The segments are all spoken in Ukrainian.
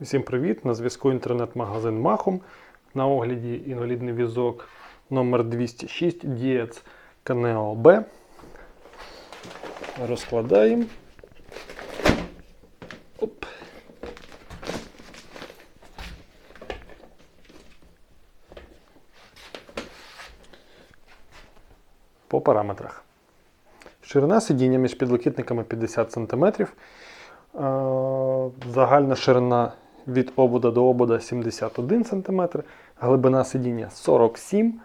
Всім привіт! На зв'язку інтернет-магазин Махом. На огляді інвалідний візок номер 206 Дієц Канео Б. Розкладаємо. Оп. По параметрах. Ширина сидіння між підлокітниками 50 см. Е, Загальна ширина від обода до обода 71 см, глибина сидіння 47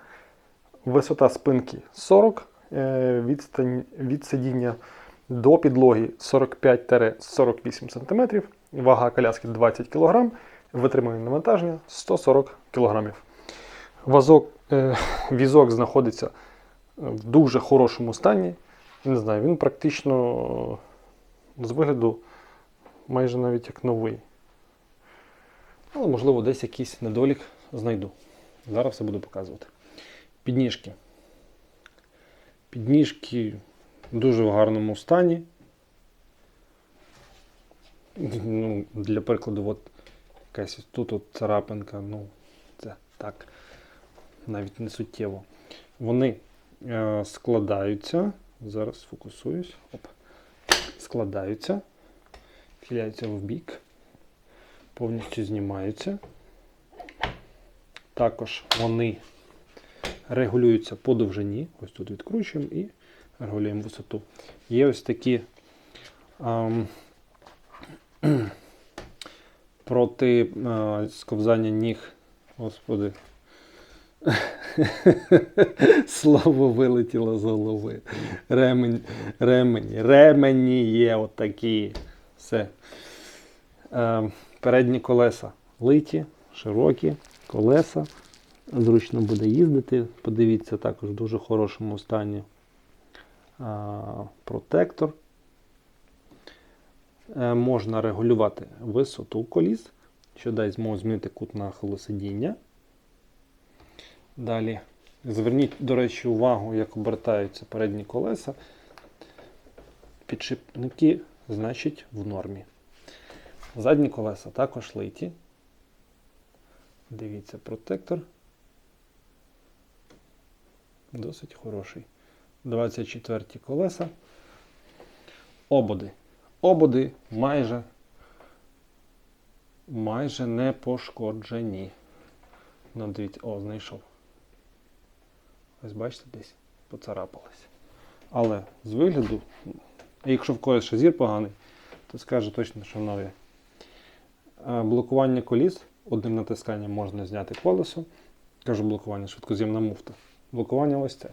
висота спинки 40, е, відстань від сидіння до підлоги 45-48 см, вага коляски 20 кг, витримане навантаження 140 кг. Вазок, е, візок знаходиться в дуже хорошому стані. Не знаю, він практично з вигляду майже навіть як новий. Але, можливо, десь якийсь недолік знайду. Зараз все буду показувати. Підніжки. Підніжки дуже в гарному стані. Ну, для прикладу, от якась тут от царапинка, ну, це так, навіть не суттєво. Вони е, складаються. Зараз фокусуюсь. Оп. Складаються, хиляються в бік, повністю знімаються. Також вони регулюються по довжині. Ось тут відкручуємо і регулюємо висоту. Є ось такі ем, проти е, сковзання ніг. Господи. Слово вилетіло з голови. Ремень, ремені, ремені є отакі. Все. Передні колеса литі, широкі колеса. Зручно буде їздити. Подивіться, також в дуже хорошому стані а, протектор. Е, можна регулювати висоту коліс, що дасть змогу змінити кут нахилу сидіння. Далі зверніть, до речі, увагу, як обертаються передні колеса. Підшипники, значить, в нормі. Задні колеса також литі. Дивіться, протектор. Досить хороший. 24 колеса. Ободи. Ободи майже, майже не пошкоджені. Ну, дивіться, о, знайшов. Ось бачите, десь поцарапалось. Але з вигляду, якщо в когось ще зір поганий, то скаже точно, що нові. Е, Блокування коліс одним натисканням можна зняти колесо. Кажу блокування, швидкоз'ємна муфта. Блокування ось це.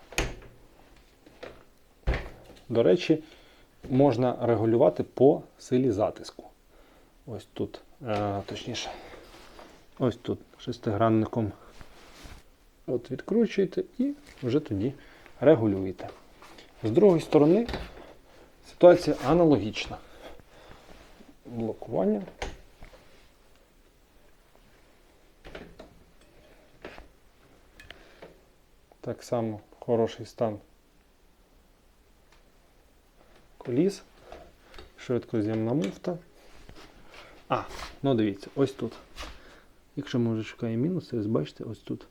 До речі, можна регулювати по силі затиску. Ось тут, е, точніше, ось тут шестигранником от відкручуєте і вже тоді регулюєте. З другої сторони ситуація аналогічна. Блокування. Так само хороший стан коліс, швидкоз'ємна муфта. А, ну дивіться, ось тут. Якщо ми вже шукаємо мінуси, ось бачите, ось тут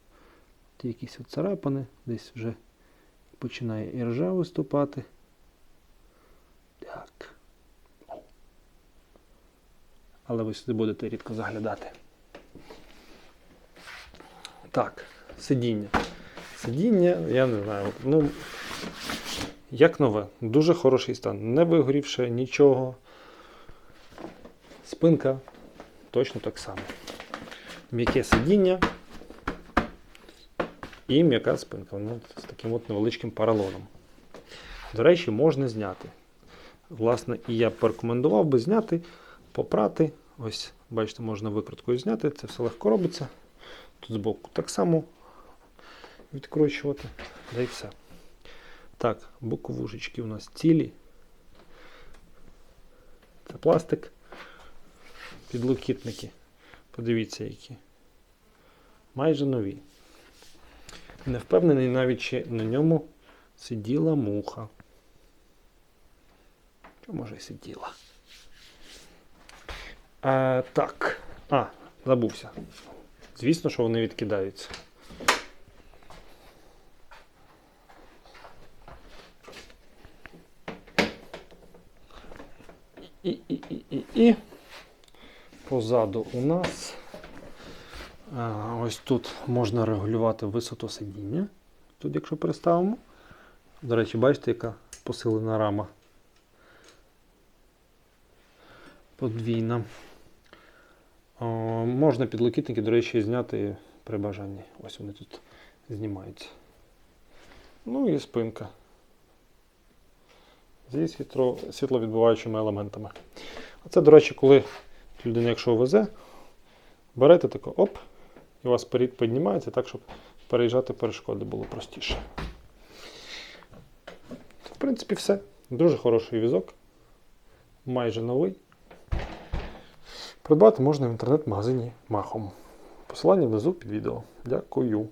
якісь от царапини, десь вже починає і ржа виступати. Так. Але ви сюди будете рідко заглядати. Так, сидіння. Сидіння, я не знаю, ну, як нове, дуже хороший стан. Не вигорівши нічого. Спинка точно так само. М'яке сидіння і м'яка спинка ну, з таким от невеличким паралоном. До речі, можна зняти. Власне, і я порекомендував би зняти, попрати. Ось, бачите, можна викруткою зняти, це все легко робиться. Тут збоку так само відкручувати. Да і все. Так, боковушечки у нас цілі. Це пластик. Підлокітники. Подивіться, які. Майже нові. Не впевнений навіть, чи на ньому сиділа муха. Чи може і сиділа. А, так, А, забувся. Звісно, що вони відкидаються. І, і, і, і, і. Позаду у нас ось тут можна регулювати висоту сидіння. Тут, якщо переставимо. До речі, бачите, яка посилена рама. Подвійна. О, можна підлокітники, до речі, зняти при бажанні. Ось вони тут знімаються. Ну і спинка. Зі світло, світловідбиваючими елементами. Це, до речі, коли людина, якщо везе, берете тако оп, і у вас перед піднімається так, щоб переїжджати перешкоди було простіше. В принципі, все. Дуже хороший візок. Майже новий. Придбати можна в інтернет-магазині Махом. Посилання внизу під відео. Дякую.